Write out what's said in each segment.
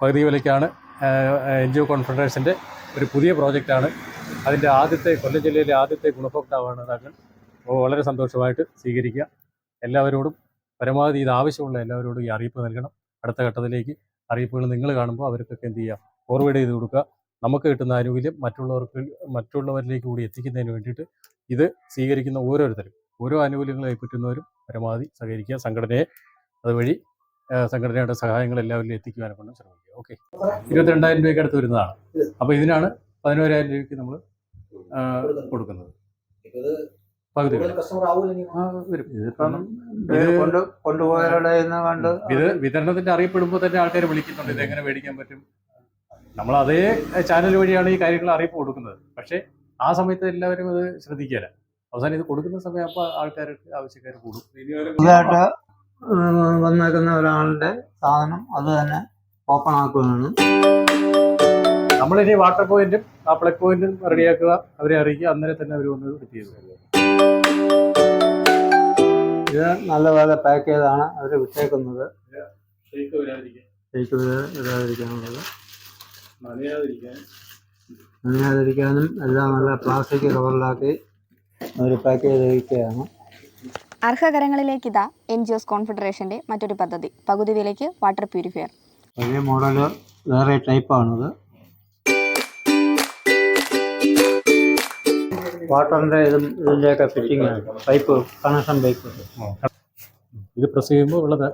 പകുതി വിലയ്ക്കാണ് N G O കോൺഫെഡറേഷന്റെ ഒരു പുതിയ പ്രോജക്റ്റാണ്. അതിന്റെ ആദ്യത്തെ കൊല്ലം ജില്ലയിലെ ആദ്യത്തെ ഗുണഭോക്താവാണ് താങ്കൾ. വളരെ സന്തോഷമായിട്ട് സ്വീകരിക്കുക. എല്ലാവരോടും പരമാവധി ഇത് ആവശ്യമുള്ള എല്ലാവരോടും ഈ അറിയിപ്പ് നൽകണം. അടുത്ത ഘട്ടത്തിലേക്ക് അറിയിപ്പുകൾ നിങ്ങൾ കാണുമ്പോൾ അവർക്കൊക്കെ എന്ത് ചെയ്യുക ഫോർവേഡ് ചെയ്ത് കൊടുക്കുക. നമുക്ക് കിട്ടുന്ന ആനുകൂല്യം മറ്റുള്ളവർക്ക് മറ്റുള്ളവരിലേക്ക് കൂടി എത്തിക്കുന്നതിന് വേണ്ടിയിട്ട് ഇത് സ്വീകരിക്കുന്ന ഓരോരുത്തരും ഓരോ ആനുകൂല്യങ്ങളെ കൈപ്പറ്റുന്നവരും പരമാവധി സഹകരിക്കുക. സംഘടനയെ അതുവഴി സംഘടനയുടെ സഹായങ്ങൾ എല്ലാവരിലും എത്തിക്കുവാനെ കൊണ്ട് ശ്രമിക്കുക. ഓക്കെ ഇരുപത്തിരണ്ടായിരം രൂപയ്ക്ക് അടുത്ത് വരുന്നതാണ്. അപ്പോൾ ഇതിനാണ് പതിനോരായിരം രൂപയ്ക്ക് നമ്മൾ കൊടുക്കുന്നത്. പകുതി ഇത് വിതരണത്തിന്റെ അറിയപ്പെടുമ്പോൾ തന്നെ ആൾക്കാർ വിളിക്കുന്നുണ്ട് ഇത് എങ്ങനെ മേടിക്കാൻ പറ്റും. നമ്മൾ അതേ ചാനൽ വഴിയാണ് ഈ കാര്യങ്ങൾ അറിയിപ്പ് കൊടുക്കുന്നത്. പക്ഷേ ആ സമയത്ത് എല്ലാവരും അത് ശ്രദ്ധിക്കില്ല അവസാനം ഇത് കൊടുക്കുന്ന സമയം അപ്പോൾ ആൾക്കാർക്ക് ആവശ്യക്കാർ കൂടും. വന്നേക്കുന്ന ഒരാളുടെ സാധനം അത് തന്നെ ഓപ്പൺ ആക്കുകയാണ്. നമ്മളിനി വാട്ടർ പോയിന്റും ആ പ്ലഗ് പോയിന്റും റെഡിയാക്കുക. അവരെ അറിയിക്കുക. അന്നേരം തന്നെ അവർ വന്ന് ഫിറ്റ് ചെയ്തു. ഇത് നല്ലപോലെ പാക്ക് ചെയ്താണ് അവർ വിട്ടേക്കുന്നത്. ഇടാതിരിക്കാനുള്ളത്. നനയാതിരിക്കാനും എല്ലാം നല്ല പ്ലാസ്റ്റിക് കവറിലാക്കി അവർ പാക്ക് ചെയ്ത് വയ്ക്കുകയാണ് അർഹകരങ്ങളിലേക്ക് ഇതാ എൻ ജി ഒസ് കോൺഫെഡറേഷന്റെ മറ്റൊരു പദ്ധതി. പകുതി വിലയ്ക്ക് വാട്ടർ പ്യൂരിഫയർ പഴയ മോഡൽ വേറെ ടൈപ്പാണത് വാട്ടറിന്റെ ഇതും ഇതിന്റെയൊക്കെ ഫിറ്റിംഗ് ആണ്. പൈപ്പ് കണക്ഷൻ പൈപ്പ് ഇത് പ്രസ് ചെയ്യുമ്പോൾ ഉള്ളത്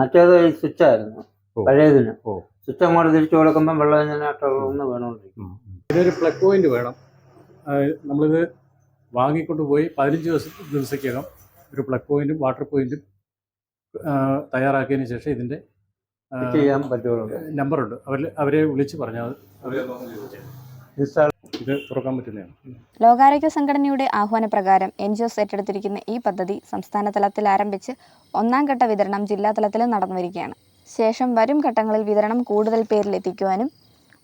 മറ്റേത് സ്വിച്ച് സ്വിച്ചായിരുന്നു ഓ. പഴയതിന്. സ്വിച്ച് അങ്ങോട്ട് തിരിച്ചു കൊടുക്കുമ്പോൾ വെള്ളം ഇങ്ങനെ വേണോണ്ടിരിക്കും ഇതിനൊരു പ്ലഗ് പോയിന്റ് വേണം. നമ്മളിത് വാങ്ങിക്കൊണ്ട് പോയി പതിനഞ്ച് ദിവസം ദിവസക്കകം ഒരു പ്ലഗ് പോയിന്റും വാട്ടർ പോയിന്റും തയ്യാറാക്കിയതിന് ശേഷം ഇതിന്റെ ചെയ്യാൻ നമ്പറുണ്ട്. അവർ അവരെ വിളിച്ച് പറഞ്ഞാൽ ഇത് തുറക്കാൻ പറ്റുന്നതാണ്. ലോകാരോഗ്യ സംഘടനയുടെ ആഹ്വാനപ്രകാരം എൻ ജി ഒസ് ഏറ്റെടുത്തിരിക്കുന്ന ഈ പദ്ധതി സംസ്ഥാന തലത്തിൽ ആരംഭിച്ച് ഒന്നാം ഘട്ട വിതരണം ജില്ലാ തലത്തിലും നടന്നു വരികയാണ് ശേഷം വരും ഘട്ടങ്ങളിൽ വിതരണം കൂടുതൽ പേരിൽ എത്തിക്കുവാനും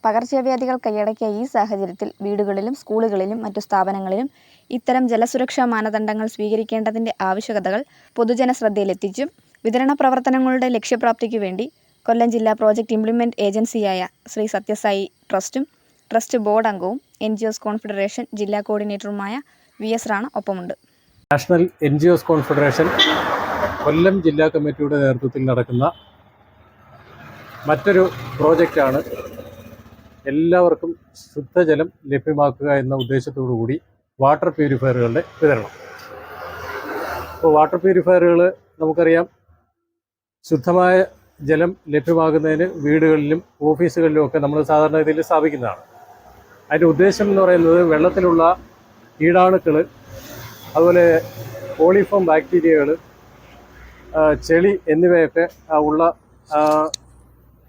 പകർച്ചവ്യാധികൾ കൈയടക്കിയ ഈ സാഹചര്യത്തിൽ വീടുകളിലും സ്കൂളുകളിലും മറ്റു സ്ഥാപനങ്ങളിലും ഇത്തരം ജലസുരക്ഷാ മാനദണ്ഡങ്ങൾ സ്വീകരിക്കേണ്ടതിന്റെ ആവശ്യകതകൾ പൊതുജന ശ്രദ്ധയിലെത്തിച്ചും വിതരണ പ്രവർത്തനങ്ങളുടെ ലക്ഷ്യപ്രാപ്തിക്കു വേണ്ടി കൊല്ലം ജില്ലാ പ്രോജക്റ്റ് ഇംപ്ലിമെന്റ് ഏജൻസിയായ ശ്രീ സത്യസായി ട്രസ്റ്റും ട്രസ്റ്റ് ബോർഡ് അംഗവും എൻ ജി ഒസ് കോൺഫെഡറേഷൻ ജില്ലാ കോർഡിനേറ്ററുമായ വി എസ് റാണ ഒപ്പമുണ്ട്. National N G Os confederation Kollam ജില്ലാ കമ്മിറ്റിയുടെ നേതൃത്വത്തിൽ നടക്കുന്ന മറ്റൊരു പ്രോജക്റ്റാണ് എല്ലാവർക്കും ശുദ്ധജലം ലഭ്യമാക്കുക എന്ന ഉദ്ദേശത്തോടു കൂടി വാട്ടർ പ്യൂരിഫയറുകളുടെ വിതരണം. ഇപ്പോൾ വാട്ടർ പ്യൂരിഫയറുകൾ നമുക്കറിയാം ശുദ്ധമായ ജലം ലഭ്യമാകുന്നതിന് വീടുകളിലും ഓഫീസുകളിലും ഒക്കെ നമ്മൾ സാധാരണ രീതിയിൽ സ്ഥാപിക്കുന്നതാണ്. അതിന്റെ ഉദ്ദേശം എന്ന് പറയുന്നത് വെള്ളത്തിലുള്ള കീടാണുക്കൾ അതുപോലെ പോളിഫോം ബാക്ടീരിയകൾ ചെളി എന്നിവയൊക്കെ ഉള്ള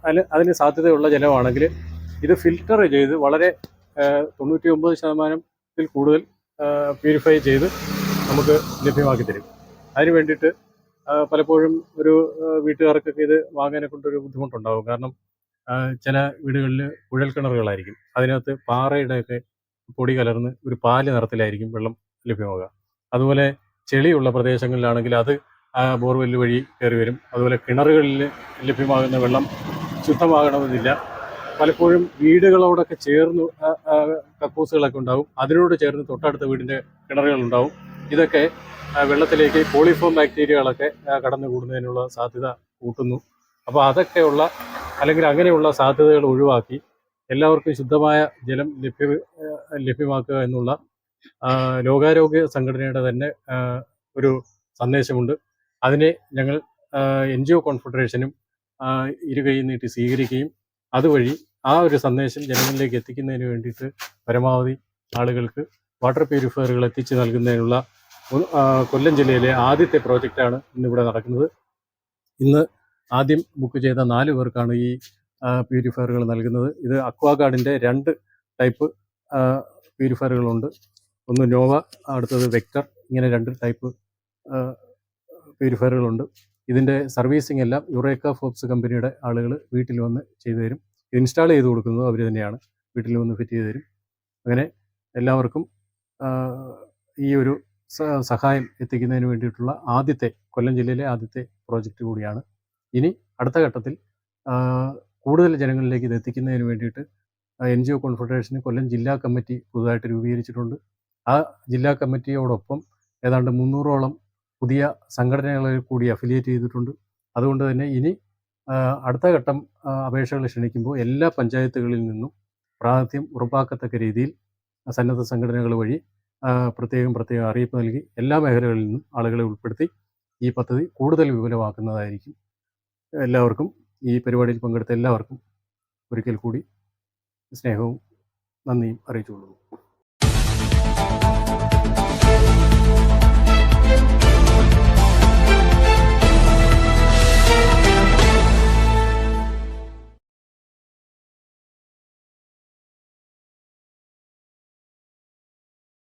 അതിന് അതിന് സാധ്യതയുള്ള ജലമാണെങ്കിൽ ഇത് ഫിൽറ്റർ ചെയ്ത് വളരെ തൊണ്ണൂറ്റി ഒമ്പത് ശതമാനത്തിൽ കൂടുതൽ പ്യൂരിഫൈ ചെയ്ത് നമുക്ക് ലഭ്യമാക്കി തരും. അതിന് വേണ്ടിയിട്ട് പലപ്പോഴും ഒരു വീട്ടുകാർക്കൊക്കെ ഇത് വാങ്ങാനെ കൊണ്ടൊരു ബുദ്ധിമുട്ടുണ്ടാകും കാരണം ചില വീടുകളിൽ കുഴൽ കിണറുകളായിരിക്കും. അതിനകത്ത് പാറയുടെയൊക്കെ പൊടി കലർന്ന് ഒരു പാൽ നിറത്തിലായിരിക്കും വെള്ളം ലഭ്യമാകുക അതുപോലെ ചെളിയുള്ള പ്രദേശങ്ങളിലാണെങ്കിൽ അത് ബോർവെല്ല് വഴി കയറി വരും. അതുപോലെ കിണറുകളിൽ ലഭ്യമാകുന്ന വെള്ളം ശുദ്ധമാകണമെന്നില്ല. പലപ്പോഴും വീടുകളോടൊക്കെ ചേർന്ന് കക്കൂസുകളൊക്കെ ഉണ്ടാവും. അതിനോട് ചേർന്ന് തൊട്ടടുത്ത വീടിന്റെ കിണറുകളുണ്ടാവും. ഇതൊക്കെ ആ, വെള്ളത്തിലേക്ക് കോളിഫോം ബാക്ടീരിയകളൊക്കെ കടന്നു കൂടുന്നതിനുള്ള സാധ്യത കൂട്ടുന്നു. അപ്പോൾ അതൊക്കെയുള്ള അല്ലെങ്കിൽ അങ്ങനെയുള്ള സാധ്യതകൾ ഒഴിവാക്കി എല്ലാവർക്കും ശുദ്ധമായ ജലം ലഭ്യ ലഭ്യമാക്കുക എന്നുള്ള ലോകാരോഗ്യ സംഘടനയുടെ തന്നെ ഒരു സന്ദേശമുണ്ട്. അതിനെ ഞങ്ങൾ എൻ ജി ഒ കോൺഫെഡറേഷനും ഇരുകൈ നീട്ടി സ്വീകരിക്കുകയും അതുവഴി ആ ഒരു സന്ദേശം ജനങ്ങളിലേക്ക് എത്തിക്കുന്നതിന് വേണ്ടിയിട്ട് പരമാവധി ആളുകൾക്ക് വാട്ടർ പ്യൂരിഫയറുകൾ എത്തിച്ചു നൽകുന്നതിനുള്ള കൊല്ലം ജില്ലയിലെ ആദ്യത്തെ പ്രോജക്റ്റാണ് ഇന്നിവിടെ നടക്കുന്നത്. ഇന്ന് ആദ്യം ബുക്ക് ചെയ്ത നാല് പേർക്കാണ് ഈ പ്യൂരിഫയറുകൾ നൽകുന്നത്. ഇത് അക്വാഗാർഡിന്റെ രണ്ട് ടൈപ്പ് പ്യൂരിഫയറുകളുണ്ട്. ഒന്ന് നോവ അടുത്തത് വെക്ടർ ഇങ്ങനെ രണ്ട് ടൈപ്പ് പ്യൂരിഫയറുകളുണ്ട്. ഇതിന്റെ സർവീസിംഗ് എല്ലാം യുറേക്ക ഫോക്സ് കമ്പനിയുടെ ആളുകൾ വീട്ടിൽ വന്ന് ചെയ്തു തരും. ഇൻസ്റ്റാൾ ചെയ്ത് കൊടുക്കുന്നത് അവർ തന്നെയാണ്. വീട്ടിൽ വന്ന് ഫിറ്റ് ചെയ്ത് തരും. അങ്ങനെ എല്ലാവർക്കും ഈ ഒരു സഹായം എത്തിക്കുന്നതിന് വേണ്ടിയിട്ടുള്ള ആദ്യത്തെ കൊല്ലം ജില്ലയിലെ ആദ്യത്തെ പ്രോജക്റ്റ് കൂടിയാണ്. ഇനി അടുത്ത ഘട്ടത്തിൽ കൂടുതൽ ജനങ്ങളിലേക്ക് ഇത് എത്തിക്കുന്നതിന് വേണ്ടിയിട്ട് എൻ ജി ഒ കോൺഫെഡറേഷന് കൊല്ലം ജില്ലാ കമ്മിറ്റി പുതുതായിട്ട് രൂപീകരിച്ചിട്ടുണ്ട്. ആ ജില്ലാ കമ്മിറ്റിയോടൊപ്പം ഏതാണ്ട് മുന്നൂറോളം പുതിയ സംഘടനകളെ കൂടി അഫിലിയേറ്റ് ചെയ്തിട്ടുണ്ട്. അതുകൊണ്ട് തന്നെ ഇനി അടുത്ത ഘട്ടം അപേക്ഷകൾ ക്ഷണിക്കുമ്പോൾ എല്ലാ പഞ്ചായത്തുകളിൽ നിന്നും പ്രാതിനിധ്യം ഉറപ്പാക്കത്തക്ക രീതിയിൽ സന്നദ്ധ സംഘടനകൾ വഴി പ്രത്യേകം പ്രത്യേകം അറിയിപ്പ് നൽകി എല്ലാ മേഖലകളിൽ നിന്നും ആളുകളെ ഉൾപ്പെടുത്തി ഈ പദ്ധതി കൂടുതൽ വിപുലമാക്കുന്നതായിരിക്കും. എല്ലാവർക്കും ഈ പരിപാടിയിൽ പങ്കെടുത്ത എല്ലാവർക്കും ഒരിക്കൽ കൂടി സ്നേഹവും നന്ദിയും അറിയിച്ചുകൊള്ളുന്നു.